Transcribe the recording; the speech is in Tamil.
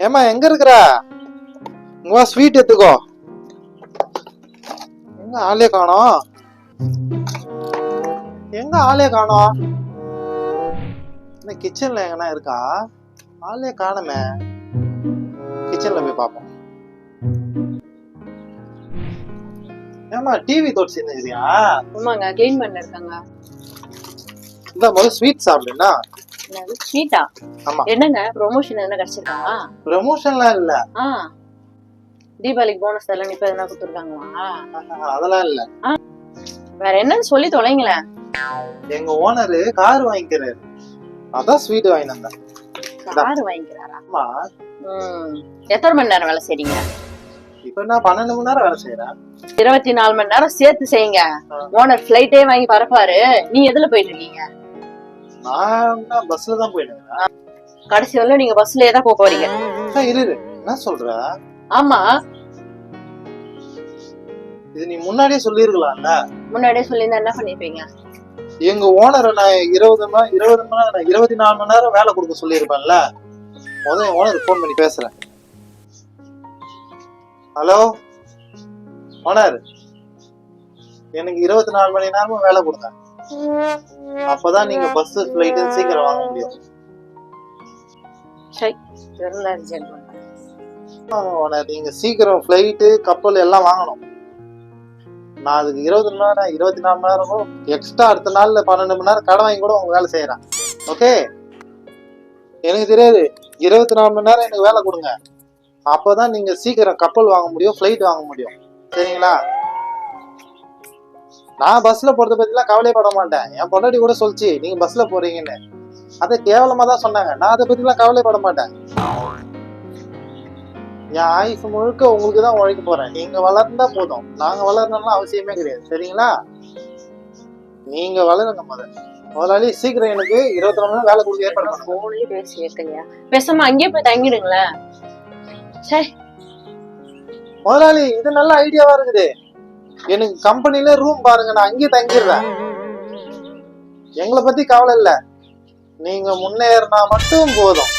ஏமா எங்க இருக்கிற? இங்க வா ஸ்வீட் எடுத்துக்கோ. எங்க ஆளே காணோம்? எங்க ஆளே காணோம்? என்ன கிச்சன்ல எங்கனா இருக்கா? ஆளே காணுமே. கிச்சன்ல போய் பார்ப்போம் ஏமா டிவி தொட்டு செஞ்சுக்கிறியா ஆமாங்க க்ளீன் பண்ண இருக்காங்க இந்த முதல்ல ஸ்வீட் சாப்பிடுனா ஸ்வீட்டா? என்னங்க? ப்ரொமோஷன் என்ன கிடைச்சிருக்கா? ப்ரமோஷன்லாம் இல்ல. ஆ. தீபாவளிக்கு போனஸ் எல்லாம் இப்ப எதனா கொடுத்துருக்காங்களா? அதெல்லாம் இல்ல. வேற என்னன்னு சொல்லி தொலைங்களேன். எங்க ஓனரு கார் வாங்கிக்கிறாரு. அதான் ஸ்வீட் வாங்கி வந்தேன். கார் வாங்கிக்கிறாரா? ஆமா. ம். எத்தனை மணி நேரம் வேலை செய்றீங்க? இப்ப நான் பன்னெண்டு மணி நேரம் வேலை செய்யறேன் இருபத்தி நாலு மணி நேரம் சேர்த்து செய்யுங்க. ஓனர் ஃபிளைட்டே வாங்கி பறப்பாரு. நீ எதுல போயிட்டு இருக்கீங்க? நான் பஸ்ல தான் போயிடுவேன் கடைசி வரல நீங்க பஸ்லயே தான் போக போறீங்க. இரு. என்ன சொல்ற? ஆமா. இது நீ முன்னாடியே சொல்லிருக்கலாம்ல? முன்னாடியே சொல்லியிருந்தா என்ன பண்ணிருப்பீங்க? எங்க ஓனரை நான் இருபது மணி இருபது மணி நேரம் இருபத்தி நாலு மணி நேரம் வேலை கொடுக்க சொல்லியிருப்பேன்ல? முதல்ல ஓனர் ஃபோன் பண்ணி பேசுறேன். ஹலோ ஓனர் எனக்கு இருபத்தி நாலு மணி நேரமும் வேலை கொடுங்க. அப்பதான் நீங்க பஸ் ஃபிளைட்டு சீக்கிரம் வாங்க முடியும். நீங்க சீக்கிரம் ஃபிளைட்டு கப்பல் எல்லாம் வாங்கணும். நான் அதுக்கு இருபது மணி நேரம் இருபத்தி நாலு மணி நேரம் எக்ஸ்ட்ரா அடுத்த நாள்ல பன்னெண்டு மணி நேரம் கடை வாங்கி கூட உங்க வேலை செய்யறேன். ஓகே எனக்கு தெரியாது. இருபத்தி நாலு மணி நேரம் எனக்கு வேலை கொடுங்க. அப்பதான் நீங்க சீக்கிரம் கப்பல் வாங்க முடியும் ஃபிளைட் வாங்க முடியும். சரிங்களா? நான் பஸ்ல போறத பத்திலாம் கவலைப்பட மாட்டேன். என் பொண்டாட்டி கூட சொல்லிச்சு நீங்க பஸ்ல போறீங்கன்னு. அதை கேவலமா தான் சொன்னாங்க. நான் அதை பத்திலாம் கவலைப்பட மாட்டேன். என் ஆயுசு முழுக்க உங்களுக்கு தான் உழைக்க போறேன். நீங்க வளர்ந்தா போதும். நாங்க வளரணும்லாம் அவசியமே கிடையாது. சரிங்களா? நீங்க வளருங்க முதல்ல. முதலாளி சீக்கிரம் எனக்கு இருபத்தி நாலு மணி வேலை கொடுக்க ஏற்பாடு பண்ணுங்க. போன்லயே பேசி கேட்கலையா பேசாம அங்கேயே போய் தங்கிடுங்களேன். சே முதலாளி இது நல்ல ஐடியாவா இருக்குது. எனக்கு கம்பெனில ரூம் பாருங்க நான் அங்கேயே தங்கிடுறேன். எங்களை பத்தி கவலை இல்லை. நீங்க முன்னேறினா மட்டும் போதும்.